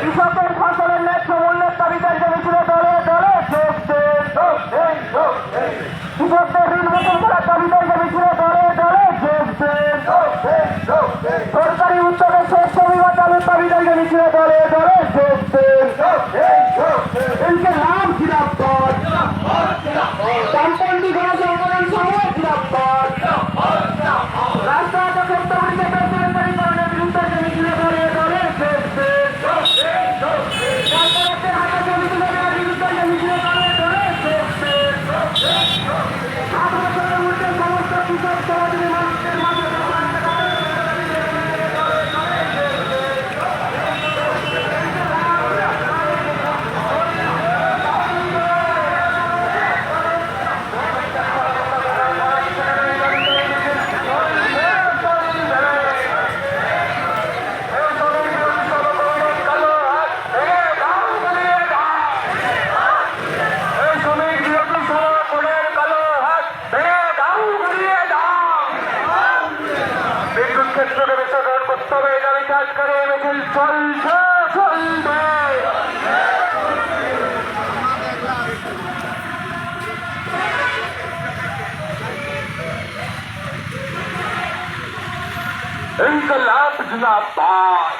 কৃষকের ফসলের ন্যায্য মূল্যের তালিকায় জমেছিল দলে দলে কৃষকদের ঋণ মতন করার তালিকায় জমেছিল দলে দলে সরকারি উদ্যোগে শস্য বিমা চালুর তালিকায় জমেছিল দলে দলে ক্ষেত্রকে বেসরকার করতে হবে এই দাবি কাজ করে মিছিল চলছে, চলবে। ইনকলাব জিন্দাবাদ।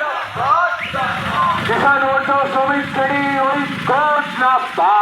কিষাণ মোর্চা শ্রমিক শ্রেণি ঐক্য জিন্দাবাদ